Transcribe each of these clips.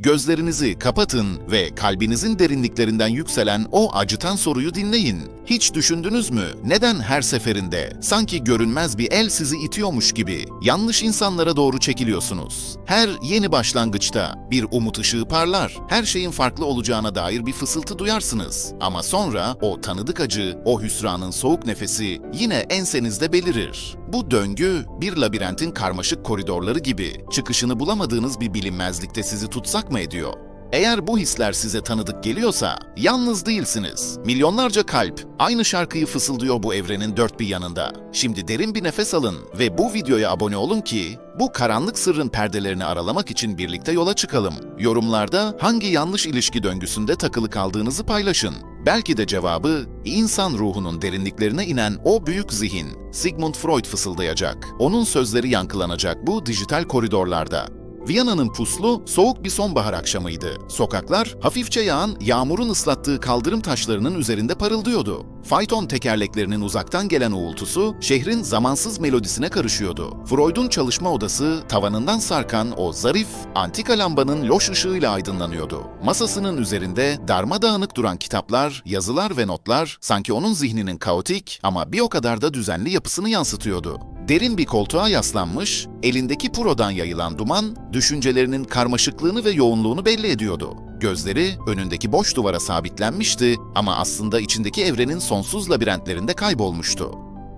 Gözlerinizi kapatın ve kalbinizin derinliklerinden yükselen o acıtan soruyu dinleyin. Hiç düşündünüz mü neden her seferinde sanki görünmez bir el sizi itiyormuş gibi yanlış insanlara doğru çekiliyorsunuz? Her yeni başlangıçta bir umut ışığı parlar. Her şeyin farklı olacağına dair bir fısıltı duyarsınız. Ama sonra o tanıdık acı, o hüsranın soğuk nefesi yine ensenizde belirir. Bu döngü bir labirentin karmaşık koridorları gibi çıkışını bulamadığınız bir bilinmezlikte sizi tutsak mı ediyor? Eğer bu hisler size tanıdık geliyorsa yalnız değilsiniz. Milyonlarca kalp aynı şarkıyı fısıldıyor bu evrenin dört bir yanında. Şimdi derin bir nefes alın ve bu videoya abone olun ki bu karanlık sırrın perdelerini aralamak için birlikte yola çıkalım. Yorumlarda hangi yanlış ilişki döngüsünde takılı kaldığınızı paylaşın. Belki de cevabı insan ruhunun derinliklerine inen o büyük zihin Sigmund Freud fısıldayacak. Onun sözleri yankılanacak bu dijital koridorlarda. Viyana'nın puslu, soğuk bir sonbahar akşamıydı. Sokaklar, hafifçe yağan, yağmurun ıslattığı kaldırım taşlarının üzerinde parıldıyordu. Fayton tekerleklerinin uzaktan gelen uğultusu, şehrin zamansız melodisine karışıyordu. Freud'un çalışma odası, tavanından sarkan o zarif, antika lambanın loş ışığıyla aydınlanıyordu. Masasının üzerinde darmadağınık duran kitaplar, yazılar ve notlar, sanki onun zihninin kaotik ama bir o kadar da düzenli yapısını yansıtıyordu. Derin bir koltuğa yaslanmış, elindeki purodan yayılan duman, düşüncelerinin karmaşıklığını ve yoğunluğunu belli ediyordu. Gözleri önündeki boş duvara sabitlenmişti ama aslında içindeki evrenin sonsuz labirentlerinde kaybolmuştu.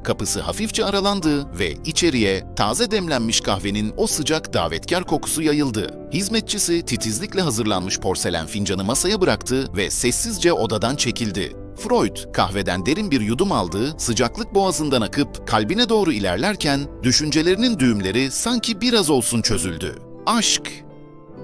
Kapısı hafifçe aralandı ve içeriye taze demlenmiş kahvenin o sıcak davetkar kokusu yayıldı. Hizmetçisi titizlikle hazırlanmış porselen fincanı masaya bıraktı ve sessizce odadan çekildi. Freud kahveden derin bir yudum aldı, sıcaklık boğazından akıp kalbine doğru ilerlerken düşüncelerinin düğümleri sanki biraz olsun çözüldü. Aşk,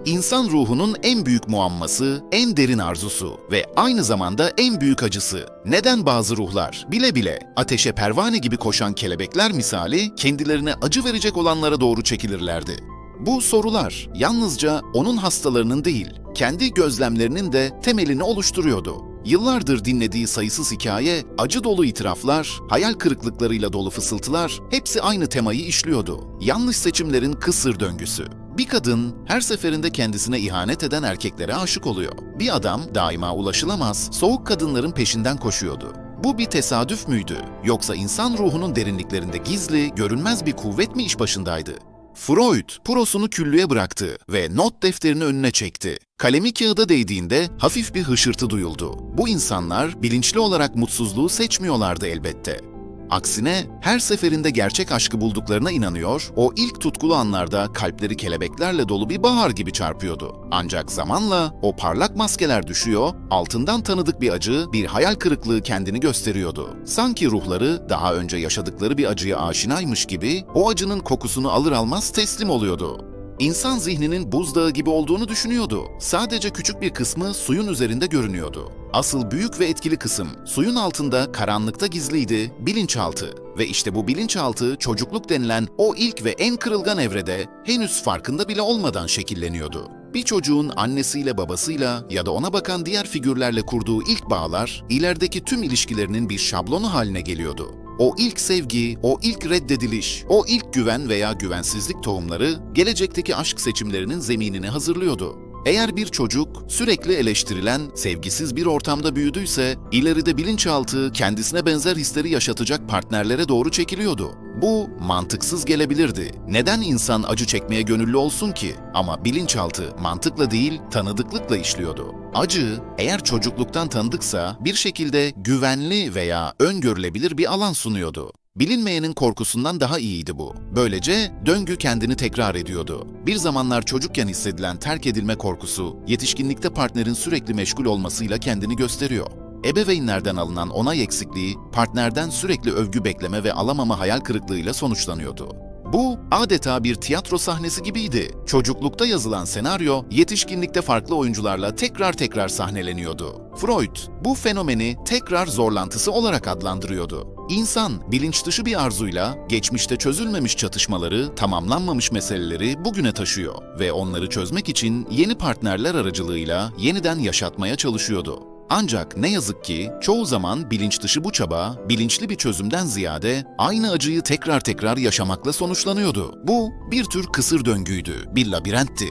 İnsan ruhunun en büyük muamması, en derin arzusu ve aynı zamanda en büyük acısı. Neden bazı ruhlar bile bile ateşe pervane gibi koşan kelebekler misali kendilerine acı verecek olanlara doğru çekilirlerdi? Bu sorular yalnızca onun hastalarının değil, kendi gözlemlerinin de temelini oluşturuyordu. Yıllardır dinlediği sayısız hikaye, acı dolu itiraflar, hayal kırıklıklarıyla dolu fısıltılar hepsi aynı temayı işliyordu. Yanlış seçimlerin kısır döngüsü. Bir kadın her seferinde kendisine ihanet eden erkeklere aşık oluyor. Bir adam daima ulaşılamaz, soğuk kadınların peşinden koşuyordu. Bu bir tesadüf müydü? Yoksa insan ruhunun derinliklerinde gizli, görünmez bir kuvvet mi iş başındaydı? Freud, prosunu küllüğe bıraktı ve not defterini önüne çekti. Kalemi kağıda değdiğinde hafif bir hışırtı duyuldu. Bu insanlar bilinçli olarak mutsuzluğu seçmiyorlardı elbette. Aksine her seferinde gerçek aşkı bulduklarına inanıyor, o ilk tutkulu anlarda kalpleri kelebeklerle dolu bir bahar gibi çarpıyordu. Ancak zamanla o parlak maskeler düşüyor, altından tanıdık bir acı, bir hayal kırıklığı kendini gösteriyordu. Sanki ruhları daha önce yaşadıkları bir acıya aşinaymış gibi o acının kokusunu alır almaz teslim oluyordu. İnsan zihninin buzdağı gibi olduğunu düşünüyordu. Sadece küçük bir kısmı suyun üzerinde görünüyordu. Asıl büyük ve etkili kısım suyun altında karanlıkta gizliydi, bilinçaltı. Ve işte bu bilinçaltı çocukluk denilen o ilk ve en kırılgan evrede henüz farkında bile olmadan şekilleniyordu. Bir çocuğun annesiyle babasıyla ya da ona bakan diğer figürlerle kurduğu ilk bağlar ilerideki tüm ilişkilerinin bir şablonu haline geliyordu. O ilk sevgi, o ilk reddediliş, o ilk güven veya güvensizlik tohumları gelecekteki aşk seçimlerinin zeminini hazırlıyordu. Eğer bir çocuk sürekli eleştirilen, sevgisiz bir ortamda büyüdüyse, ileride bilinçaltı kendisine benzer hisleri yaşatacak partnerlere doğru çekiliyordu. Bu mantıksız gelebilirdi. Neden insan acı çekmeye gönüllü olsun ki? Ama bilinçaltı mantıkla değil, tanıdıklıkla işliyordu. Acı, eğer çocukluktan tanıdıksa bir şekilde güvenli veya öngörülebilir bir alan sunuyordu. Bilinmeyenin korkusundan daha iyiydi bu. Böylece döngü kendini tekrar ediyordu. Bir zamanlar çocukken hissedilen terk edilme korkusu, yetişkinlikte partnerin sürekli meşgul olmasıyla kendini gösteriyor. Ebeveynlerden alınan onay eksikliği, partnerden sürekli övgü bekleme ve alamama hayal kırıklığıyla sonuçlanıyordu. Bu adeta bir tiyatro sahnesi gibiydi. Çocuklukta yazılan senaryo yetişkinlikte farklı oyuncularla tekrar tekrar sahneleniyordu. Freud bu fenomeni tekrar zorlantısı olarak adlandırıyordu. İnsan bilinç dışı bir arzuyla geçmişte çözülmemiş çatışmaları, tamamlanmamış meseleleri bugüne taşıyor ve onları çözmek için yeni partnerler aracılığıyla yeniden yaşatmaya çalışıyordu. Ancak ne yazık ki çoğu zaman bilinç dışı bu çaba, bilinçli bir çözümden ziyade aynı acıyı tekrar tekrar yaşamakla sonuçlanıyordu. Bu bir tür kısır döngüydü, bir labirentti.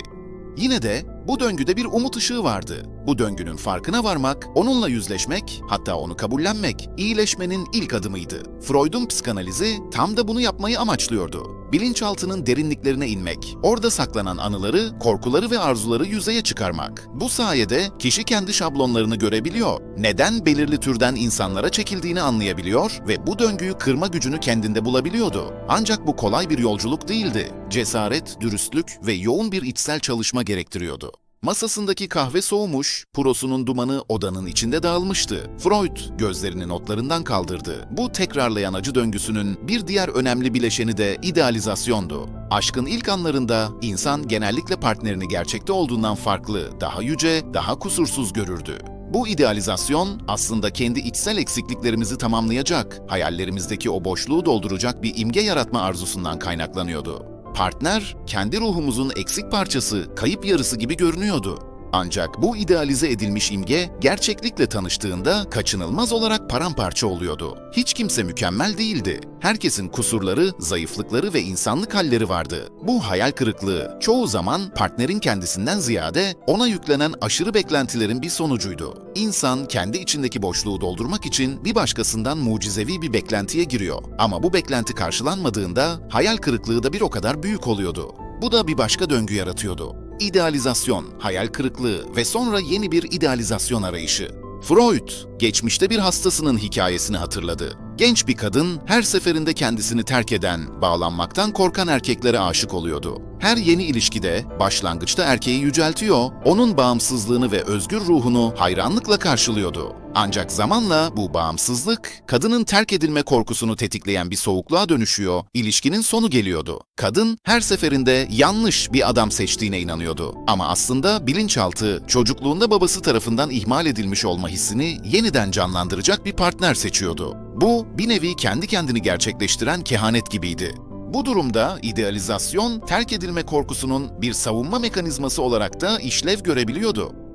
Yine de bu döngüde bir umut ışığı vardı. Bu döngünün farkına varmak, onunla yüzleşmek, hatta onu kabullenmek, iyileşmenin ilk adımıydı. Freud'un psikanalizi tam da bunu yapmayı amaçlıyordu. Bilinçaltının derinliklerine inmek, orada saklanan anıları, korkuları ve arzuları yüzeye çıkarmak. Bu sayede kişi kendi şablonlarını görebiliyor, neden belirli türden insanlara çekildiğini anlayabiliyor ve bu döngüyü kırma gücünü kendinde bulabiliyordu. Ancak bu kolay bir yolculuk değildi. Cesaret, dürüstlük ve yoğun bir içsel çalışma gerektiriyordu. Masasındaki kahve soğumuş, purosunun dumanı odanın içinde dağılmıştı. Freud gözlerini notlarından kaldırdı. Bu tekrarlayan acı döngüsünün bir diğer önemli bileşeni de idealizasyondu. Aşkın ilk anlarında insan genellikle partnerini gerçekte olduğundan farklı, daha yüce, daha kusursuz görürdü. Bu idealizasyon aslında kendi içsel eksikliklerimizi tamamlayacak, hayallerimizdeki o boşluğu dolduracak bir imge yaratma arzusundan kaynaklanıyordu. Partner, kendi ruhumuzun eksik parçası, kayıp yarısı gibi görünüyordu. Ancak bu idealize edilmiş imge gerçeklikle tanıştığında kaçınılmaz olarak paramparça oluyordu. Hiç kimse mükemmel değildi. Herkesin kusurları, zayıflıkları ve insanlık halleri vardı. Bu hayal kırıklığı çoğu zaman partnerin kendisinden ziyade ona yüklenen aşırı beklentilerin bir sonucuydu. İnsan kendi içindeki boşluğu doldurmak için bir başkasından mucizevi bir beklentiye giriyor. Ama bu beklenti karşılanmadığında hayal kırıklığı da bir o kadar büyük oluyordu. Bu da bir başka döngü yaratıyordu. İdealizasyon, hayal kırıklığı ve sonra yeni bir idealizasyon arayışı. Freud, geçmişte bir hastasının hikayesini hatırladı. Genç bir kadın her seferinde kendisini terk eden, bağlanmaktan korkan erkeklere aşık oluyordu. Her yeni ilişkide başlangıçta erkeği yüceltiyor, onun bağımsızlığını ve özgür ruhunu hayranlıkla karşılıyordu. Ancak zamanla bu bağımsızlık, kadının terk edilme korkusunu tetikleyen bir soğukluğa dönüşüyor, ilişkinin sonu geliyordu. Kadın her seferinde yanlış bir adam seçtiğine inanıyordu. Ama aslında bilinçaltı, çocukluğunda babası tarafından ihmal edilmiş olma hissini yeniden canlandıracak bir partner seçiyordu. Bu, bir nevi kendi kendini gerçekleştiren kehanet gibiydi. Bu durumda idealizasyon, terk edilme korkusunun bir savunma mekanizması olarak da işlev görebiliyordu.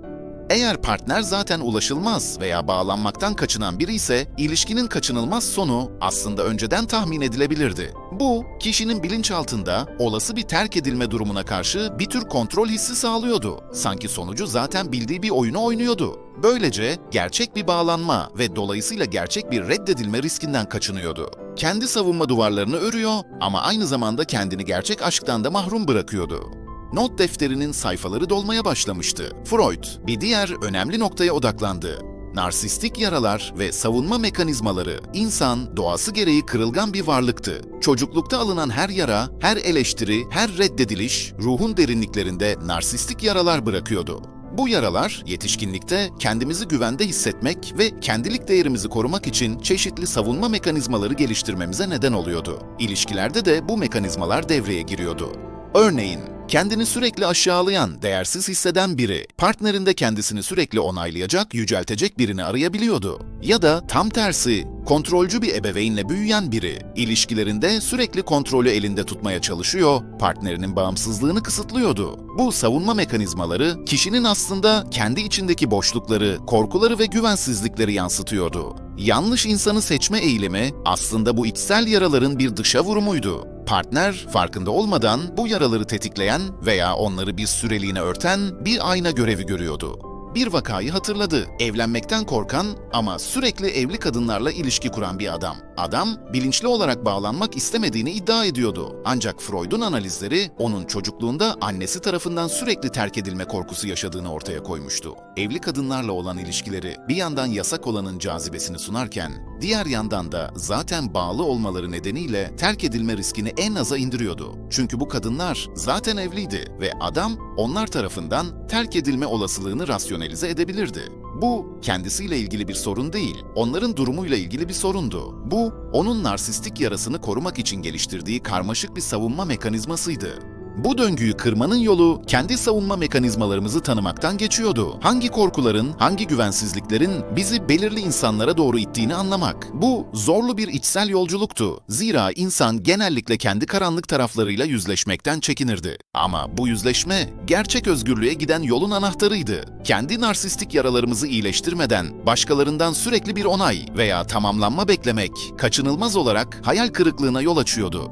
Eğer partner zaten ulaşılmaz veya bağlanmaktan kaçınan biri ise ilişkinin kaçınılmaz sonu aslında önceden tahmin edilebilirdi. Bu, kişinin bilinçaltında olası bir terk edilme durumuna karşı bir tür kontrol hissi sağlıyordu. Sanki sonucu zaten bildiği bir oyunu oynuyordu. Böylece gerçek bir bağlanma ve dolayısıyla gerçek bir reddedilme riskinden kaçınıyordu. Kendi savunma duvarlarını örüyor ama aynı zamanda kendini gerçek aşktan da mahrum bırakıyordu. Not defterinin sayfaları dolmaya başlamıştı. Freud bir diğer önemli noktaya odaklandı. Narsistik yaralar ve savunma mekanizmaları insan doğası gereği kırılgan bir varlıktı. Çocuklukta alınan her yara, her eleştiri, her reddediliş ruhun derinliklerinde narsistik yaralar bırakıyordu. Bu yaralar yetişkinlikte kendimizi güvende hissetmek ve kendilik değerimizi korumak için çeşitli savunma mekanizmaları geliştirmemize neden oluyordu. İlişkilerde de bu mekanizmalar devreye giriyordu. Örneğin kendini sürekli aşağılayan, değersiz hisseden biri, partnerinde kendisini sürekli onaylayacak, yüceltecek birini arayabiliyordu. Ya da tam tersi, kontrolcü bir ebeveynle büyüyen biri, ilişkilerinde sürekli kontrolü elinde tutmaya çalışıyor, partnerinin bağımsızlığını kısıtlıyordu. Bu savunma mekanizmaları kişinin aslında kendi içindeki boşlukları, korkuları ve güvensizlikleri yansıtıyordu. Yanlış insanı seçme eğilimi aslında bu içsel yaraların bir dışa vurumuydu. Partner farkında olmadan bu yaraları tetikleyen veya onları bir süreliğine örten bir ayna görevi görüyordu. Bir vakayı hatırladı. Evlenmekten korkan ama sürekli evli kadınlarla ilişki kuran bir adam. Adam bilinçli olarak bağlanmak istemediğini iddia ediyordu. Ancak Freud'un analizleri onun çocukluğunda annesi tarafından sürekli terk edilme korkusu yaşadığını ortaya koymuştu. Evli kadınlarla olan ilişkileri bir yandan yasak olanın cazibesini sunarken diğer yandan da zaten bağlı olmaları nedeniyle terk edilme riskini en aza indiriyordu. Çünkü bu kadınlar zaten evliydi ve adam onlar tarafından terk edilme olasılığını rasyonelize edebilirdi. Bu kendisiyle ilgili bir sorun değil, onların durumuyla ilgili bir sorundu. Bu onun narsistik yarasını korumak için geliştirdiği karmaşık bir savunma mekanizmasıydı. Bu döngüyü kırmanın yolu kendi savunma mekanizmalarımızı tanımaktan geçiyordu. Hangi korkuların, hangi güvensizliklerin bizi belirli insanlara doğru ittiğini anlamak. Bu zorlu bir içsel yolculuktu. Zira insan genellikle kendi karanlık taraflarıyla yüzleşmekten çekinirdi. Ama bu yüzleşme gerçek özgürlüğe giden yolun anahtarıydı. Kendi narsistik yaralarımızı iyileştirmeden başkalarından sürekli bir onay veya tamamlanma beklemek kaçınılmaz olarak hayal kırıklığına yol açıyordu.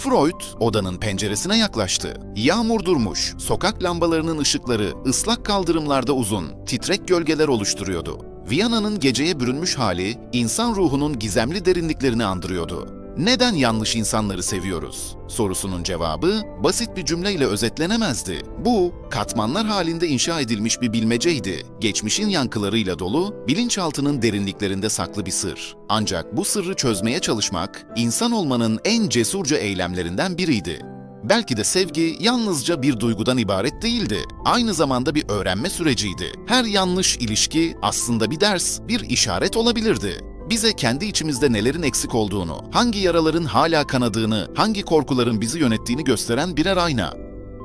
Freud odanın penceresine yaklaştı. Yağmur durmuş, sokak lambalarının ışıkları ıslak kaldırımlarda uzun, titrek gölgeler oluşturuyordu. Viyana'nın geceye bürünmüş hali insan ruhunun gizemli derinliklerini andırıyordu. Neden yanlış insanları seviyoruz? Sorusunun cevabı basit bir cümleyle özetlenemezdi. Bu, katmanlar halinde inşa edilmiş bir bilmeceydi. Geçmişin yankılarıyla dolu, bilinçaltının derinliklerinde saklı bir sır. Ancak bu sırrı çözmeye çalışmak, insan olmanın en cesurca eylemlerinden biriydi. Belki de sevgi yalnızca bir duygudan ibaret değildi. Aynı zamanda bir öğrenme süreciydi. Her yanlış ilişki aslında bir ders, bir işaret olabilirdi. Bize kendi içimizde nelerin eksik olduğunu, hangi yaraların hala kanadığını, hangi korkuların bizi yönettiğini gösteren birer ayna.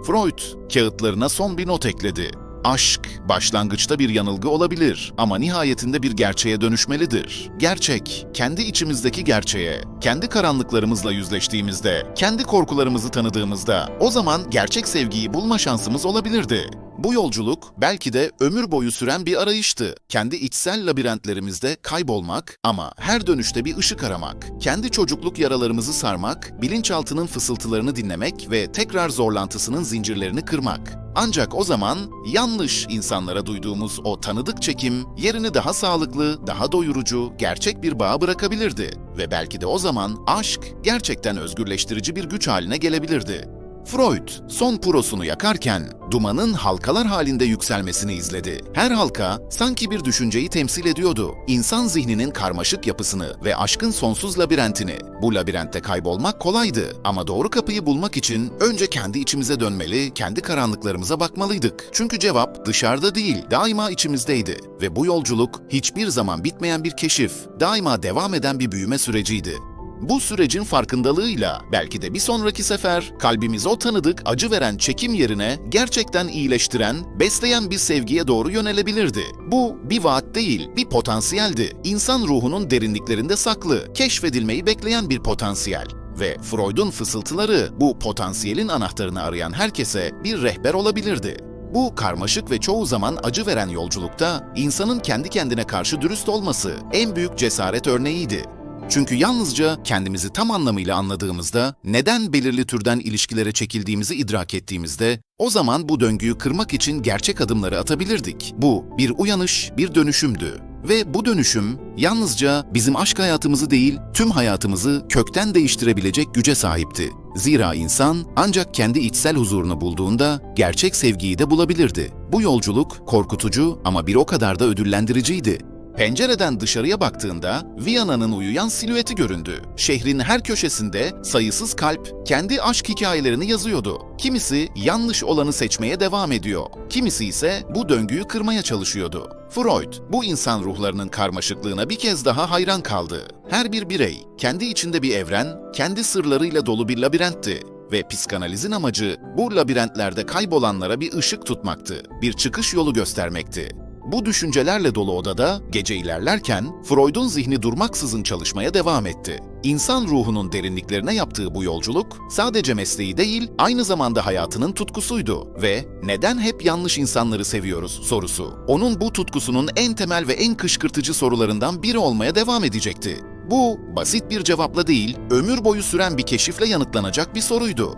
Freud kağıtlarına son bir not ekledi. Aşk başlangıçta bir yanılgı olabilir ama nihayetinde bir gerçeğe dönüşmelidir. Gerçek, kendi içimizdeki gerçeğe, kendi karanlıklarımızla yüzleştiğimizde, kendi korkularımızı tanıdığımızda o zaman gerçek sevgiyi bulma şansımız olabilirdi. Bu yolculuk belki de ömür boyu süren bir arayıştı. Kendi içsel labirentlerimizde kaybolmak ama her dönüşte bir ışık aramak, kendi çocukluk yaralarımızı sarmak, bilinçaltının fısıltılarını dinlemek ve tekrar zorlantısının zincirlerini kırmak. Ancak o zaman yanlış insanlara duyduğumuz o tanıdık çekim yerini daha sağlıklı, daha doyurucu, gerçek bir bağ bırakabilirdi. Ve belki de o zaman aşk gerçekten özgürleştirici bir güç haline gelebilirdi. Freud son purosunu yakarken dumanın halkalar halinde yükselmesini izledi. Her halka sanki bir düşünceyi temsil ediyordu. İnsan zihninin karmaşık yapısını ve aşkın sonsuz labirentini. Bu labirentte kaybolmak kolaydı ama doğru kapıyı bulmak için önce kendi içimize dönmeli, kendi karanlıklarımıza bakmalıydık. Çünkü cevap dışarıda değil, daima içimizdeydi. Ve bu yolculuk hiçbir zaman bitmeyen bir keşif, daima devam eden bir büyüme süreciydi. Bu sürecin farkındalığıyla belki de bir sonraki sefer kalbimize o tanıdık acı veren çekim yerine gerçekten iyileştiren, besleyen bir sevgiye doğru yönelebilirdi. Bu bir vaat değil, bir potansiyeldi. İnsan ruhunun derinliklerinde saklı, keşfedilmeyi bekleyen bir potansiyel. Ve Freud'un fısıltıları bu potansiyelin anahtarını arayan herkese bir rehber olabilirdi. Bu karmaşık ve çoğu zaman acı veren yolculukta insanın kendi kendine karşı dürüst olması en büyük cesaret örneğiydi. Çünkü yalnızca kendimizi tam anlamıyla anladığımızda, neden belirli türden ilişkilere çekildiğimizi idrak ettiğimizde, o zaman bu döngüyü kırmak için gerçek adımları atabilirdik. Bu bir uyanış, bir dönüşümdü. Ve bu dönüşüm yalnızca bizim aşk hayatımızı değil, tüm hayatımızı kökten değiştirebilecek güce sahipti. Zira insan ancak kendi içsel huzurunu bulduğunda gerçek sevgiyi de bulabilirdi. Bu yolculuk korkutucu ama bir o kadar da ödüllendiriciydi. Pencereden dışarıya baktığında Viyana'nın uyuyan silüeti göründü. Şehrin her köşesinde sayısız kalp kendi aşk hikayelerini yazıyordu. Kimisi yanlış olanı seçmeye devam ediyor. Kimisi ise bu döngüyü kırmaya çalışıyordu. Freud bu insan ruhlarının karmaşıklığına bir kez daha hayran kaldı. Her bir birey kendi içinde bir evren, kendi sırlarıyla dolu bir labirentti ve psikanalizin amacı bu labirentlerde kaybolanlara bir ışık tutmaktı, bir çıkış yolu göstermekti. Bu düşüncelerle dolu odada gece ilerlerken Freud'un zihni durmaksızın çalışmaya devam etti. İnsan ruhunun derinliklerine yaptığı bu yolculuk sadece mesleği değil, aynı zamanda hayatının tutkusuydu ve neden hep yanlış insanları seviyoruz sorusu. Onun bu tutkusunun en temel ve en kışkırtıcı sorularından biri olmaya devam edecekti. Bu basit bir cevapla değil, ömür boyu süren bir keşifle yanıtlanacak bir soruydu.